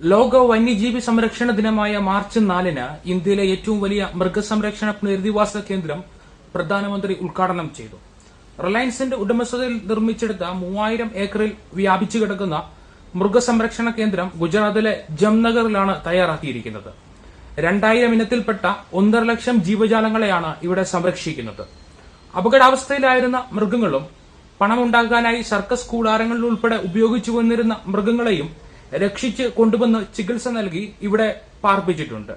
ലോക വന്യജീവി സംരക്ഷണ ദിനമായ മാർച്ച് നാലിന് ഇന്ത്യയിലെ ഏറ്റവും വലിയ മൃഗസംരക്ഷണ പുനരധിവാസ കേന്ദ്രം പ്രധാനമന്ത്രി ഉദ്ഘാടനം ചെയ്തു. റിലയൻസിന്റെ ഉടമസ്ഥതയിൽ നിർമ്മിച്ചെടുത്ത മൂവായിരം ഏക്കറിൽ വ്യാപിച്ചു കിടക്കുന്ന മൃഗസംരക്ഷണ കേന്ദ്രം ഗുജറാത്തിലെ ജംനഗറിലാണ് തയ്യാറാക്കിയിരിക്കുന്നത്. രണ്ടായിരം ഇനത്തിൽപ്പെട്ട ഒന്നര ലക്ഷം ജീവജാലങ്ങളെയാണ് ഇവിടെ സംരക്ഷിക്കുന്നത്. അപകടാവസ്ഥയിലായിരുന്ന മൃഗങ്ങളും പണമുണ്ടാക്കാനായി സർക്കസ് കൂടാരങ്ങളിൽ ഉൾപ്പെടെ ഉപയോഗിച്ചു വന്നിരുന്ന മൃഗങ്ങളെയും രക്ഷിച്ച് കൊണ്ടുവന്ന് ചികിത്സ നൽകി ഇവിടെ പാർപ്പിച്ചിട്ടുണ്ട്.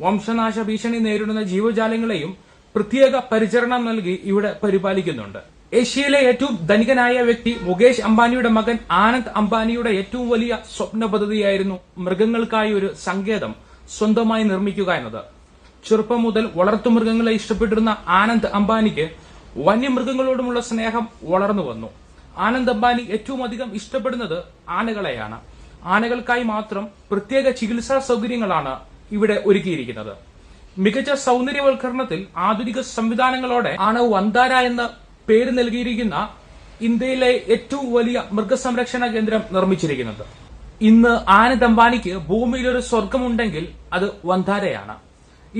വംശനാശ ഭീഷണി നേരിടുന്ന ജീവജാലങ്ങളെയും പ്രത്യേക പരിചരണം നൽകി ഇവിടെ പരിപാലിക്കുന്നുണ്ട്. ഏഷ്യയിലെ ഏറ്റവും ധനികനായ വ്യക്തി മുകേഷ് അംബാനിയുടെ മകൻ ആനന്ദ് അംബാനിയുടെ ഏറ്റവും വലിയ സ്വപ്ന പദ്ധതിയായിരുന്നു മൃഗങ്ങൾക്കായി ഒരു സങ്കേതം സ്വന്തമായി നിർമ്മിക്കുക എന്നത്. ചെറുപ്പം മുതൽ വളർത്തുമൃഗങ്ങളെ ഇഷ്ടപ്പെട്ടിരുന്ന ആനന്ദ് അംബാനിക്ക് വന്യമൃഗങ്ങളോടുമുള്ള സ്നേഹം വളർന്നു വന്നു. ആനന്ദ് അംബാനി ഏറ്റവും അധികം ഇഷ്ടപ്പെടുന്നത് ആനകളെയാണ്. ആനകൾക്കായി മാത്രം പ്രത്യേക ചികിത്സാ സൗകര്യങ്ങളാണ് ഇവിടെ ഒരുക്കിയിരിക്കുന്നത്. മികച്ച സൗന്ദര്യവൽക്കരണത്തിൽ ആധുനിക സംവിധാനങ്ങളോടെ ആണ് വന്താര എന്ന പേര് നൽകിയിരിക്കുന്ന ഇന്ത്യയിലെ ഏറ്റവും വലിയ മൃഗസംരക്ഷണ കേന്ദ്രം നിർമ്മിച്ചിരിക്കുന്നത്. ഇന്ന് ആന ദമ്പാനിക്ക് ഭൂമിയിൽ ഒരു സ്വർഗമുണ്ടെങ്കിൽ അത് വന്ധാരയാണ്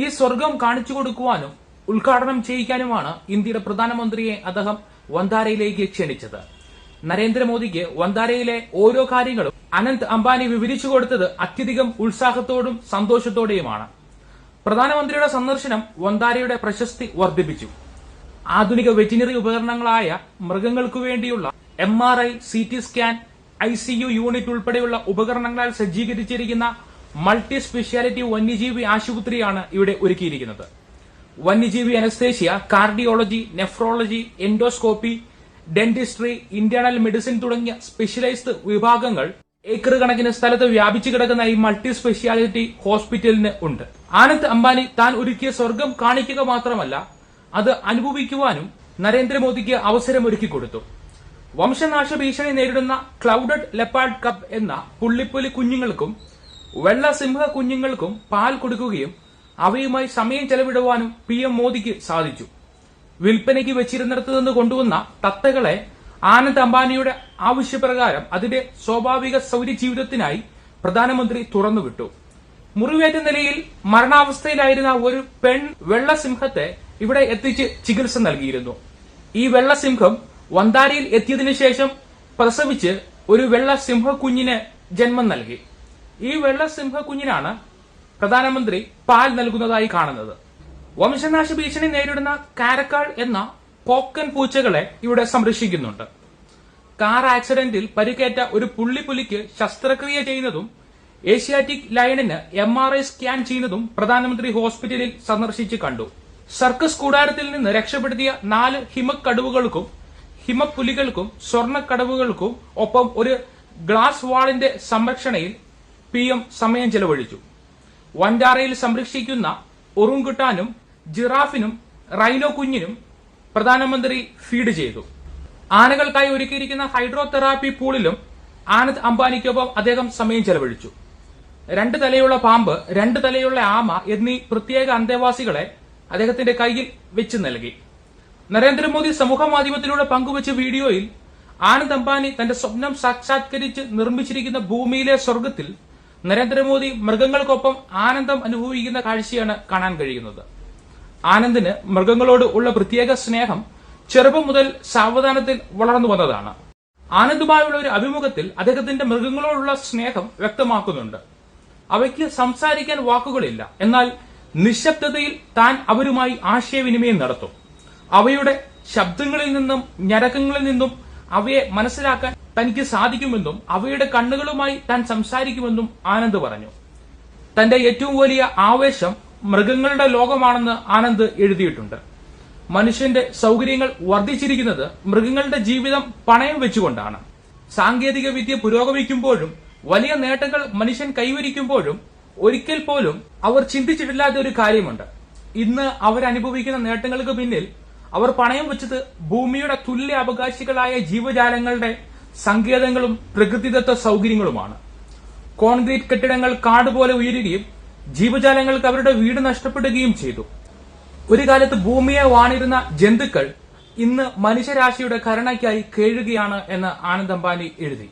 ഈ സ്വർഗം കാണിച്ചു കൊടുക്കുവാനും ഉദ്ഘാടനം ചെയ്യിക്കാനുമാണ് ഇന്ത്യയുടെ പ്രധാനമന്ത്രിയെ അദ്ദേഹം വന്ധാരയിലേക്ക് ക്ഷണിച്ചത്. നരേന്ദ്രമോദിക്ക് വന്താരയിലെ ഓരോ കാര്യങ്ങളും അനന്ത് അംബാനി വിവരിച്ചു കൊടുത്തത് അത്യധികം ഉത്സാഹത്തോടും സന്തോഷത്തോടെയുമാണ്. പ്രധാനമന്ത്രിയുടെ സന്ദർശനം വന്താരയുടെ പ്രശസ്തി വർദ്ധിപ്പിച്ചു. ആധുനിക വെറ്റിനറി ഉപകരണങ്ങളായ മൃഗങ്ങൾക്കു വേണ്ടിയുള്ള M R I C T scan I C U unit ഉൾപ്പെടെയുള്ള ഉപകരണങ്ങളാൽ സജ്ജീകരിച്ചിരിക്കുന്ന മൾട്ടി സ്പെഷ്യാലിറ്റി വന്യജീവി ആശുപത്രിയാണ് ഇവിടെ ഒരുക്കിയിരിക്കുന്നത്. വന്യജീവി anaesthesia cardiology nephrology endoscopy dentistry internal medicine തുടങ്ങിയ സ്പെഷ്യലൈസ്ഡ് വിഭാഗങ്ങൾ ഏക്കർ കണക്കിന് സ്ഥലത്ത് വ്യാപിച്ചു കിടക്കുന്ന ഈ മൾട്ടി സ്പെഷ്യാലിറ്റി ഹോസ്പിറ്റലിന് ഉണ്ട്. ആനന്ദ് അംബാനി താൻ ഒരുക്കിയ സ്വർഗം കാണിക്കുക മാത്രമല്ല അത് അനുഭവിക്കുവാനും നരേന്ദ്രമോദിക്ക് അവസരമൊരുക്കി കൊടുത്തു. വംശനാശ ഭീഷണി നേരിടുന്ന ക്ലൗഡഡ് ലെപ്പാർഡ് കപ്പ് എന്ന പുള്ളിപ്പുലി കുഞ്ഞുങ്ങൾക്കും വെള്ള സിംഹ കുഞ്ഞുങ്ങൾക്കും പാൽ കൊടുക്കുകയും അവയുമായി സമയം ചെലവിടുവാനും പി എം മോദിക്ക് സാധിച്ചു. വിൽപ്പനയ്ക്ക് വെച്ചിരുന്നിടത്ത് നിന്ന് കൊണ്ടുവന്ന തത്തകളെ ആനന്ദ് അംബാനിയുടെ ആവശ്യപ്രകാരം അതിന്റെ സ്വാഭാവിക സൗര്യ ജീവിതത്തിനായി പ്രധാനമന്ത്രി തുറന്നുവിട്ടു. മുറിവേറ്റ നിലയിൽ മരണാവസ്ഥയിലായിരുന്ന ഒരു പെൺ വെള്ളസിംഹത്തെ ഇവിടെ എത്തിച്ച് ചികിത്സ നൽകിയിരുന്നു. ഈ വെള്ളസിംഹം വന്താരിയിൽ എത്തിയതിനു ശേഷം പ്രസവിച്ച് ഒരു വെള്ള സിംഹക്കുഞ്ഞിന് ജന്മം നൽകി. ഈ വെള്ള സിംഹക്കുഞ്ഞിനാണ് പ്രധാനമന്ത്രി പാൽ നൽകുന്നതായി കാണുന്നത്. വംശനാശ ഭീഷണി നേരിടുന്ന കാരക്കാൾ എന്ന കോക്കൻ പൂച്ചകളെ ഇവിടെ സംരക്ഷിക്കുന്നുണ്ട്. കാർ ആക്സിഡന്റിൽ പരിക്കേറ്റ ഒരു പുള്ളിപ്പുലിക്ക് ശസ്ത്രക്രിയ ചെയ്യുന്നതും ഏഷ്യാറ്റിക് ലയണിന് എം ആർ ഐ സ്കാൻ ചെയ്യുന്നതും പ്രധാനമന്ത്രി ഹോസ്പിറ്റലിൽ സന്ദർശിച്ച് കണ്ടു. സർക്കസ് കൂടാരത്തിൽ നിന്ന് രക്ഷപ്പെടുത്തിയ നാല് ഹിമക്കടവുകൾക്കും ഹിമപ്പുലികൾക്കും സ്വർണക്കടവുകൾക്കും ഒപ്പം ഒരു ഗ്ലാസ് വാളിന്റെ സംരക്ഷണയിൽ പി എം സമയം ചെലവഴിച്ചു. വൻഡാറയിൽ സംരക്ഷിക്കുന്ന ഉറുങ്കുട്ടാനും ജിറാഫിനും റൈനോ കുഞ്ഞിനും പ്രധാനമന്ത്രി ഫീഡ് ചെയ്തു. ആനകൾക്കായി ഒരുക്കിയിരിക്കുന്ന ഹൈഡ്രോതെറാപ്പി പൂളിലും ആനന്ദ് അംബാനിക്കൊപ്പം അദ്ദേഹം സമയം ചെലവഴിച്ചു. രണ്ട് തലയുള്ള പാമ്പ് രണ്ട് തലയുള്ള ആമ എന്നീ പ്രത്യേക അന്തേവാസികളെ അദ്ദേഹത്തിന്റെ കയ്യിൽ വെച്ച് നൽകി. നരേന്ദ്രമോദി സമൂഹ മാധ്യമത്തിലൂടെ പങ്കുവച്ച വീഡിയോയിൽ ആനന്ദ് അംബാനി തന്റെ സ്വപ്നം സാക്ഷാത്കരിച്ച് നിർമ്മിച്ചിരിക്കുന്ന ഭൂമിയിലെ സ്വർഗത്തിൽ നരേന്ദ്രമോദി മൃഗങ്ങൾക്കൊപ്പം ആനന്ദം അനുഭവിക്കുന്ന കാഴ്ചയാണ് കാണാൻ കഴിയുന്നത്. ആനന്ദിന് മൃഗങ്ങളോട് ഉള്ള പ്രത്യേക സ്നേഹം ചെറുപ്പം മുതൽ സാവധാനത്തിൽ വളർന്നു വന്നതാണ്. ആനന്ദുമായുള്ള ഒരു അഭിമുഖത്തിൽ അദ്ദേഹത്തിന്റെ മൃഗങ്ങളോടുള്ള സ്നേഹം വ്യക്തമാക്കുന്നുണ്ട്. അവയ്ക്ക് സംസാരിക്കാൻ വാക്കുകളില്ല. എന്നാൽ നിശബ്ദതയിൽ താൻ അവരുമായി ആശയവിനിമയം നടത്തും. അവയുടെ ശബ്ദങ്ങളിൽ നിന്നും ഞരക്കങ്ങളിൽ നിന്നും അവയെ മനസ്സിലാക്കാൻ തനിക്ക് സാധിക്കുമെന്നും അവയുടെ കണ്ണുകളുമായി താൻ സംസാരിക്കുമെന്നും ആനന്ദ് പറഞ്ഞു. തന്റെ ഏറ്റവും വലിയ ആവേശം മൃഗങ്ങളുടെ ലോകമാണെന്ന് ആനന്ദ് എഴുതിയിട്ടുണ്ട്. മനുഷ്യന്റെ സൗകര്യങ്ങൾ വർദ്ധിച്ചിരിക്കുന്നത് മൃഗങ്ങളുടെ ജീവിതം പണയം വെച്ചുകൊണ്ടാണ്. സാങ്കേതിക വിദ്യ പുരോഗമിക്കുമ്പോഴും വലിയ നേട്ടങ്ങൾ മനുഷ്യൻ കൈവരിക്കുമ്പോഴും ഒരിക്കൽ പോലും അവർ ചിന്തിച്ചിട്ടില്ലാത്ത ഒരു കാര്യമുണ്ട്. ഇന്ന് അവരനുഭവിക്കുന്ന നേട്ടങ്ങൾക്ക് പിന്നിൽ അവർ പണയം വെച്ചത് ഭൂമിയുടെ തുല്യ അവകാശികളായ ജീവജാലങ്ങളുടെ സങ്കേതങ്ങളും പ്രകൃതിദത്ത സൗകര്യങ്ങളുമാണ്. കോൺക്രീറ്റ് കെട്ടിടങ്ങൾ കാട് പോലെ ഉയരുകയും ജീവജാലങ്ങൾക്ക് അവരുടെ വീട് നഷ്ടപ്പെടുകയും ചെയ്തു. ഒരു കാലത്ത് ഭൂമിയെ വാണിരുന്ന ജന്തുക്കൾ ഇന്ന് മനുഷ്യരാശിയുടെ കരുണയ്ക്കായി കേഴുകയാണ് എന്ന് ആനന്ദ് അംബാനി എഴുതി.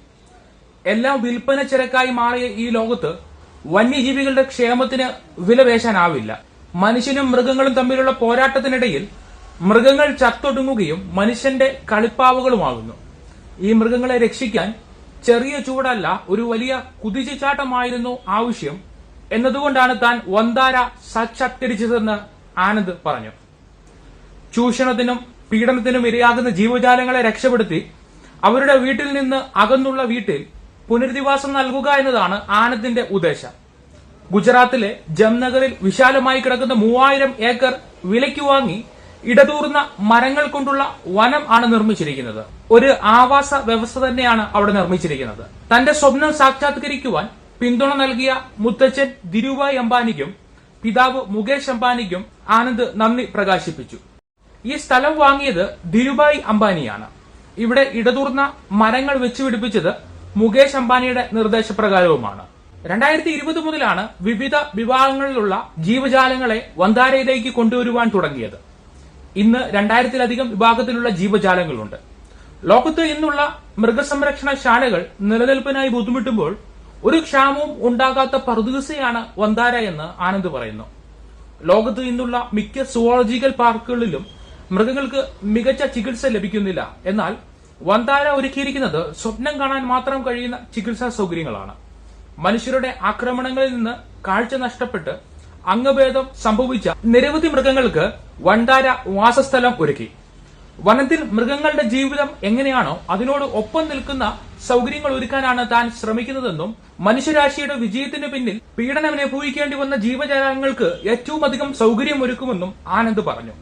എല്ലാം വിൽപ്പന ചരക്കായി മാറിയ ഈ ലോകത്ത് വന്യജീവികളുടെ ക്ഷേമത്തിന് വിലപേശാനാവില്ല മനുഷ്യനും മൃഗങ്ങളും തമ്മിലുള്ള പോരാട്ടത്തിനിടയിൽ മൃഗങ്ങൾ ചത്തൊടുങ്ങുകയും മനുഷ്യന്റെ കളിപ്പാവുകളുമാകുന്നു. ഈ മൃഗങ്ങളെ രക്ഷിക്കാൻ ചെറിയ ചൂടല്ല ഒരു വലിയ കുതിച്ചുചാട്ടമായിരുന്നു ആവശ്യം എന്നതുകൊണ്ടാണ് താൻ വന്താര സച്ചത്തിരിച്ചതെന്ന് ആനന്ദ് പറഞ്ഞു. ചൂഷണത്തിനും പീഡനത്തിനും ഇരയാകുന്ന ജീവജാലങ്ങളെ രക്ഷപ്പെടുത്തി അവരുടെ വീട്ടിൽ നിന്ന് അകന്നുള്ള വീട്ടിൽ പുനരധിവാസം നൽകുക എന്നതാണ് ആനന്ദിന്റെ ഉദ്ദേശം. ഗുജറാത്തിലെ ജംനഗറിൽ വിശാലമായി കിടക്കുന്ന മൂവായിരം ഏക്കർ വിലയ്ക്ക് വാങ്ങി ഇടതൂർന്ന മരങ്ങൾ കൊണ്ടുള്ള വനം ആണ് നിർമ്മിച്ചിരിക്കുന്നത്. ഒരു ആവാസ വ്യവസ്ഥ തന്നെയാണ് അവിടെ നിർമ്മിച്ചിരിക്കുന്നത്. തന്റെ സ്വപ്നം സാക്ഷാത്കരിക്കുവാൻ പിന്തുണ നൽകിയ മുത്തച്ഛൻ ധിരുഭായ് അംബാനിക്കും പിതാവ് മുകേഷ് അംബാനിക്കും ആനന്ദ് നന്ദി പ്രകാശിപ്പിച്ചു. ഈ സ്ഥലം വാങ്ങിയത് ധിരുഭായ് അംബാനിയാണ്. ഇവിടെ ഇടതൂർന്ന മരങ്ങൾ വെച്ചുപിടിപ്പിച്ചത് മുകേഷ് അംബാനിയുടെ നിർദ്ദേശപ്രകാരവുമാണ്. രണ്ടായിരത്തി ഇരുപത് മുതലാണ് വിവിധ വിഭാഗങ്ങളിലുള്ള ജീവജാലങ്ങളെ വന്താരയിലേക്ക് കൊണ്ടുവരുവാൻ തുടങ്ങിയത്. ഇന്ന് രണ്ടായിരത്തിലധികം വിഭാഗത്തിലുള്ള ജീവജാലങ്ങളുണ്ട്. ലോകത്ത് ഇന്നുള്ള മൃഗസംരക്ഷണ ശാലകൾ നിലനിൽപ്പിനായി ബുദ്ധിമുട്ടുമ്പോൾ ഒരു ക്ഷാമവും ഉണ്ടാകാത്ത പറുദീസയാണ് വന്താര എന്ന് ആനന്ദ് പറയുന്നു. ലോകത്ത് നിന്നുള്ള മിക്ക സുവോളജിക്കൽ പാർക്കുകളിലും മൃഗങ്ങൾക്ക് മികച്ച ചികിത്സ ലഭിക്കുന്നില്ല. എന്നാൽ വന്താര ഒരുക്കിയിരിക്കുന്നത് സ്വപ്നം കാണാൻ മാത്രം കഴിയുന്ന ചികിത്സാ സൗകര്യങ്ങളാണ്. മനുഷ്യരുടെ ആക്രമണങ്ങളിൽ നിന്ന് കാഴ്ച നഷ്ടപ്പെട്ട് അംഗഭേദം സംഭവിച്ച നിരവധി മൃഗങ്ങൾക്ക് വണ്ടാര വാസസ്ഥലം ഒരുക്കി. വനത്തിൽ മൃഗങ്ങളുടെ ജീവിതം എങ്ങനെയാണോ അതിനോട് ഒപ്പം നിൽക്കുന്ന സൗകര്യങ്ങൾ ഒരുക്കാനാണ് താൻ ശ്രമിക്കുന്നതെന്നും മനുഷ്യരാശിയുടെ വിജയത്തിന് പിന്നിൽ പീഡനം അനുഭവിക്കേണ്ടി വന്ന ജീവജാലങ്ങൾക്ക് ഏറ്റവും അധികം സൗകര്യം ഒരുക്കുമെന്നും ആനന്ദ് പറഞ്ഞു.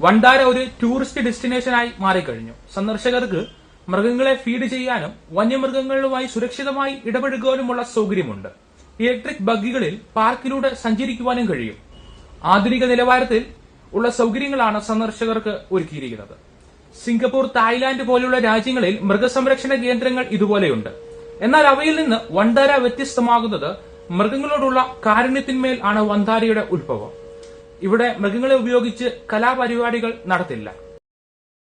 വണ്ടാര ഒരു ടൂറിസ്റ്റ് ഡെസ്റ്റിനേഷനായി മാറിക്കഴിഞ്ഞു. സന്ദർശകർക്ക് മൃഗങ്ങളെ ഫീഡ് ചെയ്യാനും വന്യമൃഗങ്ങളുമായി സുരക്ഷിതമായി ഇടപഴകാനുമുള്ള സൗകര്യമുണ്ട്. ഇലക്ട്രിക് ബഗ്ഗികളിൽ പാർക്കിലൂടെ സഞ്ചരിക്കുവാനും കഴിയും. ആധുനിക നിലവാരത്തിൽ ഉള്ള സൗകര്യങ്ങളാണ് സന്ദർശകർക്ക് ഒരുക്കിയിരിക്കുന്നത്. സിംഗപ്പൂർ തായ്ലാന്റ് പോലുള്ള രാജ്യങ്ങളിൽ മൃഗസംരക്ഷണ കേന്ദ്രങ്ങൾ ഇതുപോലെയുണ്ട്. എന്നാൽ അവയിൽ നിന്ന് വണ്ടാര വ്യത്യസ്തമാകുന്നത് മൃഗങ്ങളോടുള്ള കാരുണ്യത്തിന്മേൽ ആണ് വന്താരയുടെ ഉത്ഭവം. ഇവിടെ മൃഗങ്ങളെ ഉപയോഗിച്ച് കലാപരിപാടികൾ നടത്തില്ല.